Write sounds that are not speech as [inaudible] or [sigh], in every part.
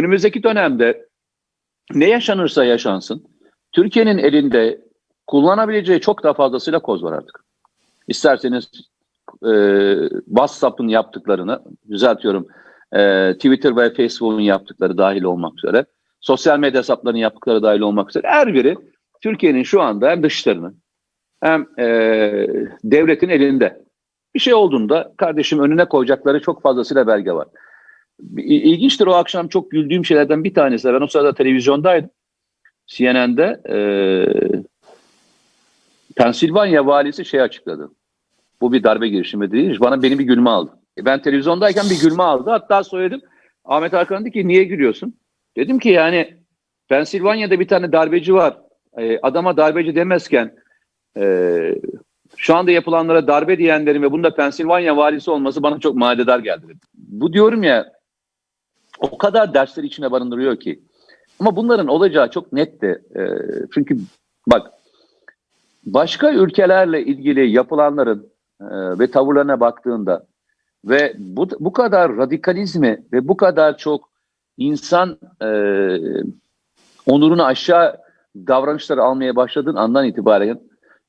önümüzdeki dönemde ne yaşanırsa yaşansın Türkiye'nin elinde kullanabileceği çok daha fazlasıyla koz var artık. İsterseniz e, WhatsApp'ın yaptıklarını düzeltiyorum e, Twitter ve Facebook'un yaptıkları dahil olmak üzere sosyal medya hesaplarının yaptıkları dahil olmak üzere her biri Türkiye'nin şu anda hem dışlarını hem e, devletin elinde. Bir şey olduğunda kardeşim önüne koyacakları çok fazlasıyla belge var. İlginçtir o akşam çok güldüğüm şeylerden bir tanesi. Ben o sırada televizyondaydım. CNN'de e, Pensilvanya valisi şey açıkladı. Bu bir darbe girişimi değil. Bana benim bir gülme aldı. E, ben televizyondayken bir gülme aldı. Hatta söyledim. Ahmet Hakan dedi ki niye gülüyorsun? Dedim ki yani Pensilvanya'da bir tane darbeci var. E, adama darbeci demezken e, şu anda yapılanlara darbe diyenlerin ve bunda Pensilvanya valisi olması bana çok manidar geldi. Bu diyorum ya o kadar dersleri içine barındırıyor ki. Ama bunların olacağı çok netti. E, çünkü bak başka ülkelerle ilgili yapılanların e, ve tavırlarına baktığında ve bu, bu kadar radikalizmi ve bu kadar çok insan e, onurunu aşağı davranışları almaya başladığın andan itibaren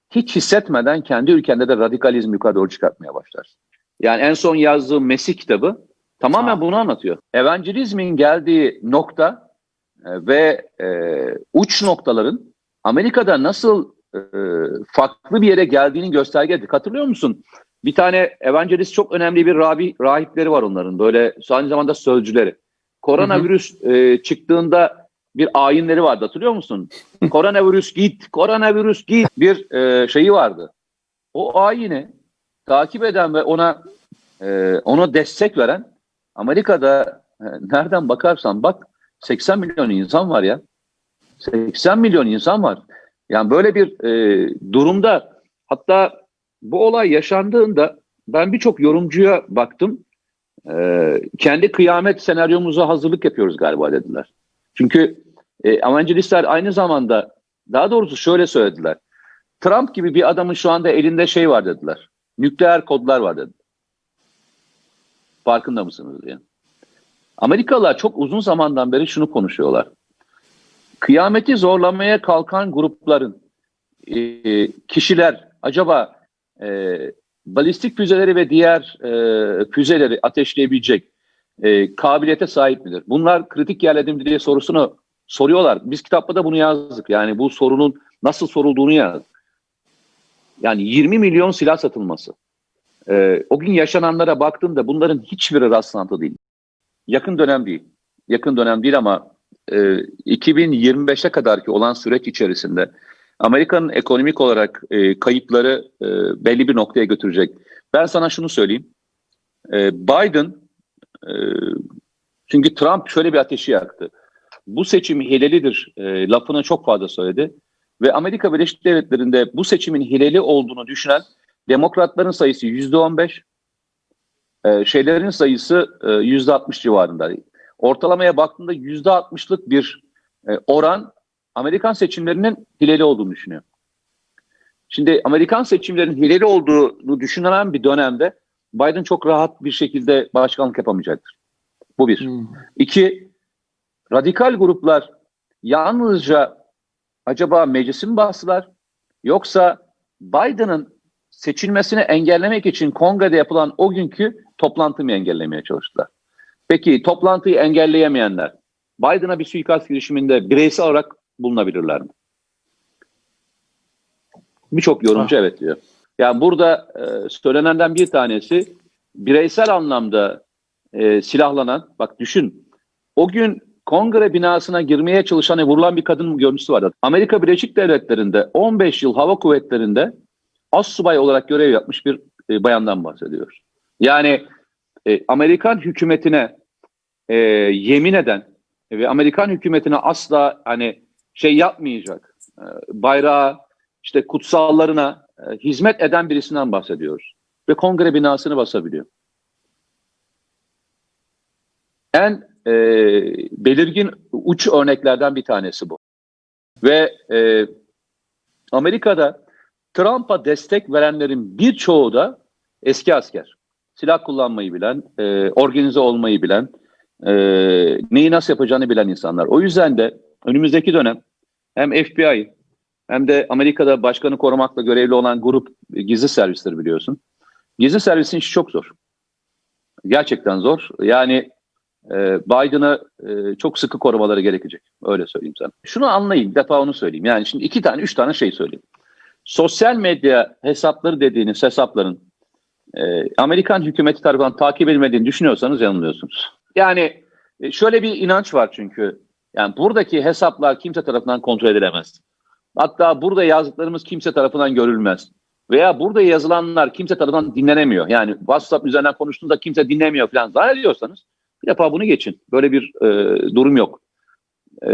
hiç hissetmeden kendi ülkende de radikalizmi yukarı doğru çıkartmaya başlarsın. Yani en son yazdığım Mesih kitabı tamamen bunu anlatıyor. Evangelizmin geldiği nokta e, ve e, uç noktaların Amerika'da nasıl e, farklı bir yere geldiğini göstergeydi. Hatırlıyor musun? Bir tane evangelist çok önemli bir rabi, rahipleri var onların. Böyle aynı zamanda sözcüleri. Koronavirüs e, çıktığında bir ayinleri vardı hatırlıyor musun? [laughs] koronavirüs git, koronavirüs git bir e, şeyi vardı. O ayini takip eden ve ona e, ona destek veren Amerika'da e, nereden bakarsan bak 80 milyon insan var ya. 80 milyon insan var. Yani böyle bir e, durumda hatta bu olay yaşandığında ben birçok yorumcuya baktım. E, kendi kıyamet senaryomuza hazırlık yapıyoruz galiba dediler. Çünkü e, evangelistler aynı zamanda daha doğrusu şöyle söylediler. Trump gibi bir adamın şu anda elinde şey var dediler. Nükleer kodlar var dediler. Farkında mısınız diye. Amerikalılar çok uzun zamandan beri şunu konuşuyorlar. Kıyameti zorlamaya kalkan grupların e, kişiler acaba e, balistik füzeleri ve diğer e, füzeleri ateşleyebilecek e, kabiliyete sahip midir? Bunlar kritik yerledim diye sorusunu soruyorlar. Biz kitapta da bunu yazdık. Yani bu sorunun nasıl sorulduğunu yazdık. Yani 20 milyon silah satılması. E, o gün yaşananlara baktığımda bunların hiçbiri rastlantı değil. Yakın dönem değil. Yakın dönem değil ama e, 2025'e kadar ki olan süreç içerisinde Amerika'nın ekonomik olarak e, kayıpları e, belli bir noktaya götürecek. Ben sana şunu söyleyeyim. E, Biden e, çünkü Trump şöyle bir ateşi yaktı. Bu seçim hilelidir e, lafını çok fazla söyledi. Ve Amerika Birleşik Devletleri'nde bu seçimin hileli olduğunu düşünen demokratların sayısı yüzde on beş, e, şeylerin sayısı e, yüzde altmış civarında. Ortalamaya baktığında yüzde altmışlık bir e, oran Amerikan seçimlerinin hileli olduğunu düşünüyor. Şimdi Amerikan seçimlerinin hileli olduğunu düşünülen bir dönemde Biden çok rahat bir şekilde başkanlık yapamayacaktır. Bu bir. Hmm. İki, radikal gruplar yalnızca acaba meclisi mi bastılar yoksa Biden'ın seçilmesini engellemek için kongrede yapılan o günkü toplantıyı mı engellemeye çalıştılar? Peki toplantıyı engelleyemeyenler Biden'a bir suikast girişiminde bireysel olarak bulunabilirler mi? Birçok yorumcu ah. evet diyor. Yani burada e, söylenenden bir tanesi bireysel anlamda e, silahlanan, bak düşün, o gün kongre binasına girmeye çalışan ve vurulan bir kadın görüntüsü vardı. Amerika Birleşik Devletleri'nde 15 yıl hava kuvvetlerinde as subay olarak görev yapmış bir e, bayandan bahsediyoruz. Yani e, Amerikan hükümetine e, yemin eden ve Amerikan hükümetine asla hani şey yapmayacak. E, bayrağı işte kutsallarına e, hizmet eden birisinden bahsediyoruz. Ve kongre binasını basabiliyor. En e, belirgin uç örneklerden bir tanesi bu. Ve e, Amerika'da Trump'a destek verenlerin birçoğu da eski asker. Silah kullanmayı bilen, e, organize olmayı bilen, e, neyi nasıl yapacağını bilen insanlar. O yüzden de önümüzdeki dönem hem FBI hem de Amerika'da başkanı korumakla görevli olan grup gizli servisleri biliyorsun. Gizli servisin işi çok zor. Gerçekten zor. Yani e, Biden'a e, çok sıkı korumaları gerekecek. Öyle söyleyeyim sana. Şunu anlayayım, bir defa onu söyleyeyim. Yani şimdi iki tane, üç tane şey söyleyeyim. Sosyal medya hesapları dediğiniz hesapların e, Amerikan hükümeti tarafından takip edilmediğini düşünüyorsanız yanılıyorsunuz. Yani e, şöyle bir inanç var çünkü. Yani buradaki hesaplar kimse tarafından kontrol edilemez. Hatta burada yazdıklarımız kimse tarafından görülmez. Veya burada yazılanlar kimse tarafından dinlenemiyor. Yani WhatsApp üzerinden konuştuğunda kimse dinlemiyor falan zannediyorsanız bir defa bunu geçin. Böyle bir e, durum yok. E,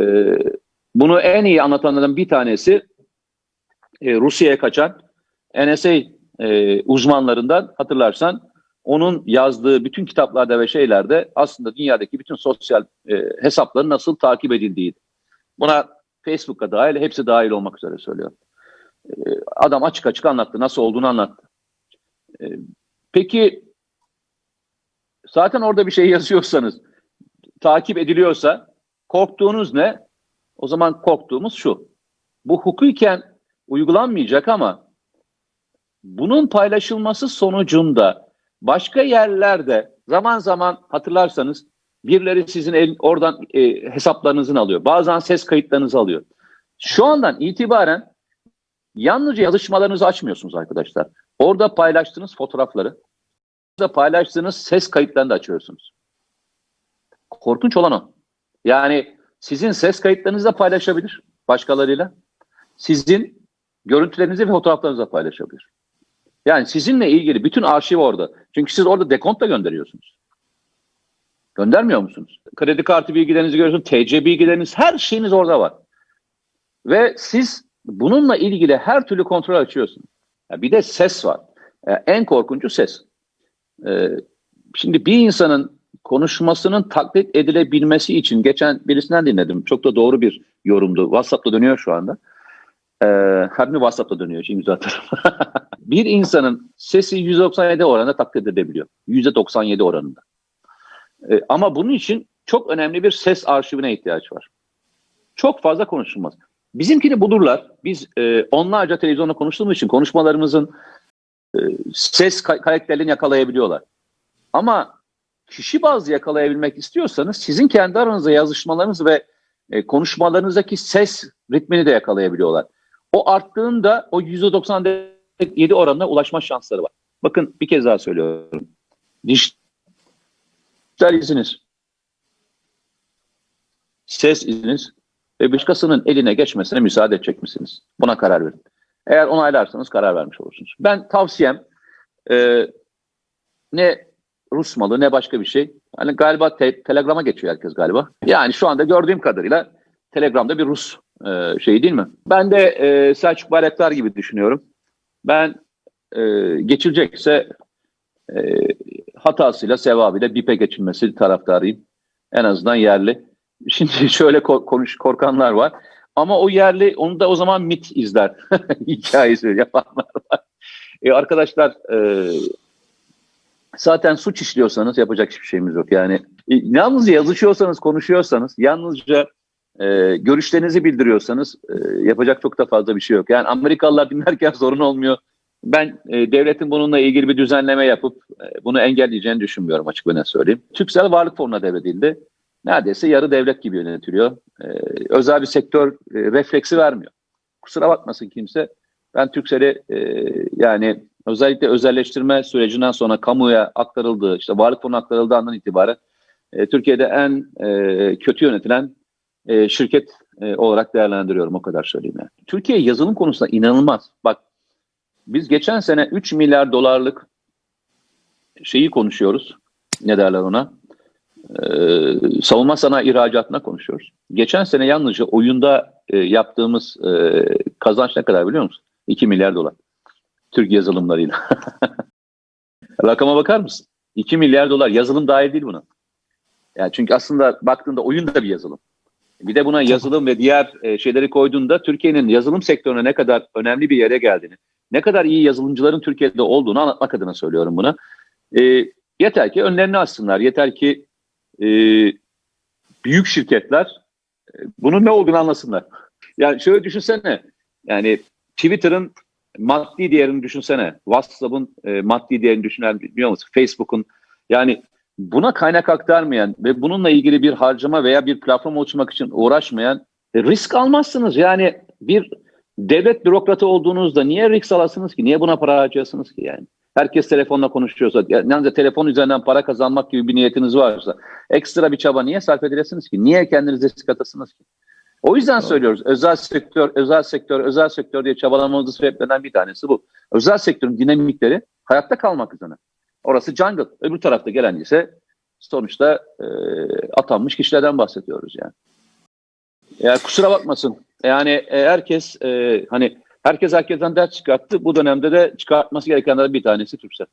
bunu en iyi anlatanların bir tanesi e, Rusya'ya kaçan NSA e, uzmanlarından hatırlarsan onun yazdığı bütün kitaplarda ve şeylerde aslında dünyadaki bütün sosyal e, hesapların nasıl takip edildiğiydi. Buna Facebook'a dahil, hepsi dahil olmak üzere söylüyorum. E, adam açık açık anlattı, nasıl olduğunu anlattı. E, peki zaten orada bir şey yazıyorsanız, takip ediliyorsa korktuğunuz ne? O zaman korktuğumuz şu. Bu hukuken uygulanmayacak ama bunun paylaşılması sonucunda başka yerlerde zaman zaman hatırlarsanız birileri sizin el, oradan e, hesaplarınızı alıyor. Bazen ses kayıtlarınızı alıyor. Şu andan itibaren yalnızca yazışmalarınızı açmıyorsunuz arkadaşlar. Orada paylaştığınız fotoğrafları, orada paylaştığınız ses kayıtlarını da açıyorsunuz. Korkunç olan o. Yani sizin ses kayıtlarınızı da paylaşabilir başkalarıyla. Sizin görüntülerinizi ve fotoğraflarınızı da paylaşabilir. Yani sizinle ilgili bütün arşiv orada. Çünkü siz orada dekont da gönderiyorsunuz. Göndermiyor musunuz? Kredi kartı bilgilerinizi görüyorsunuz, TC bilgileriniz, her şeyiniz orada var. Ve siz bununla ilgili her türlü kontrol açıyorsunuz. Yani bir de ses var. Yani en korkuncu ses. Ee, şimdi bir insanın konuşmasının taklit edilebilmesi için geçen birisinden dinledim. Çok da doğru bir yorumdu. WhatsApp'ta dönüyor şu anda. Ee, hem de WhatsApp'ta dönüyor şimdi zaten. [laughs] bir insanın sesi 197 oranında taklit edebiliyor. %97 oranında. Ee, ama bunun için çok önemli bir ses arşivine ihtiyaç var. Çok fazla konuşulmaz. Bizimkini bulurlar. Biz e, onlarca televizyonda konuştuğumuz için konuşmalarımızın e, ses karakterlerini yakalayabiliyorlar. Ama kişi bazı yakalayabilmek istiyorsanız sizin kendi aranızda yazışmalarınız ve e, konuşmalarınızdaki ses ritmini de yakalayabiliyorlar. O arttığında o %97 oranına ulaşma şansları var. Bakın bir kez daha söylüyorum. Dijital iziniz, ses iziniz ve başkasının eline geçmesine müsaade edecek misiniz? Buna karar verin. Eğer onaylarsanız karar vermiş olursunuz. Ben tavsiyem e, ne Rus malı ne başka bir şey. Hani galiba te- Telegram'a geçiyor herkes galiba. Yani şu anda gördüğüm kadarıyla Telegram'da bir Rus e, şey değil mi? Ben de e, Selçuk Bayraktar gibi düşünüyorum. Ben e, geçilecekse e, hatasıyla sevabıyla BİP'e geçilmesi taraftarıyım. En azından yerli. [laughs] Şimdi şöyle konuş korkanlar var. Ama o yerli onu da o zaman MIT izler. [laughs] Hikayesi yapanlar var. E, arkadaşlar e, zaten suç işliyorsanız yapacak hiçbir şeyimiz yok. Yani e, yalnızca yazışıyorsanız, konuşuyorsanız, yalnızca e, görüşlerinizi bildiriyorsanız e, yapacak çok da fazla bir şey yok. Yani Amerikalılar dinlerken [laughs] sorun olmuyor. Ben e, devletin bununla ilgili bir düzenleme yapıp e, bunu engelleyeceğini düşünmüyorum açık ve net söyleyeyim. Türksel Varlık Fonu'na devredildi. Neredeyse yarı devlet gibi yönetiliyor. E, özel bir sektör e, refleksi vermiyor. Kusura bakmasın kimse. Ben Türksel'i e, yani özellikle özelleştirme sürecinden sonra kamuya aktarıldığı, işte varlık fonu aktarıldığı andan itibaren e, Türkiye'de en e, kötü yönetilen e, şirket e, olarak değerlendiriyorum o kadar söyleyeyim. Yani. Türkiye yazılım konusunda inanılmaz. Bak biz geçen sene 3 milyar dolarlık şeyi konuşuyoruz. Ne derler ona? Ee, savunma sanayi ihracatına konuşuyoruz. Geçen sene yalnızca oyunda e, yaptığımız e, kazanç ne kadar biliyor musun? 2 milyar dolar. Türk yazılımlarıyla. [laughs] Rakama bakar mısın? 2 milyar dolar. Yazılım dahil değil buna. Yani çünkü aslında baktığında oyun da bir yazılım. Bir de buna yazılım ve diğer e, şeyleri koyduğunda Türkiye'nin yazılım sektörüne ne kadar önemli bir yere geldiğini, ne kadar iyi yazılımcıların Türkiye'de olduğunu anlatmak adına söylüyorum bunu. E, yeter ki önlerini açsınlar, yeter ki e, büyük şirketler e, bunun ne olduğunu anlasınlar. [laughs] Yani şöyle düşünsene. Yani Twitter'ın maddi değerini düşünsene. WhatsApp'ın e, maddi değerini düşünen biliyor musun? Facebook'un yani buna kaynak aktarmayan ve bununla ilgili bir harcama veya bir platform oluşturmak için uğraşmayan e, risk almazsınız. Yani bir devlet bürokratı olduğunuzda niye risk alasınız ki? Niye buna para harcıyorsunuz ki yani? Herkes telefonla konuşuyorsa, yalnızca telefon üzerinden para kazanmak gibi bir niyetiniz varsa ekstra bir çaba niye sarf edilesiniz ki? Niye kendinize risk atasınız ki? O yüzden Doğru. söylüyoruz özel sektör, özel sektör, özel sektör diye çabalamamızın sebeplerinden bir tanesi bu. Özel sektörün dinamikleri hayatta kalmak üzere. Orası jungle. Öbür tarafta gelen ise sonuçta e, atanmış kişilerden bahsediyoruz yani. Yani kusura bakmasın. Yani e, herkes e, hani herkes herkesten ders çıkarttı. Bu dönemde de çıkartması gerekenlerden bir tanesi Türksel.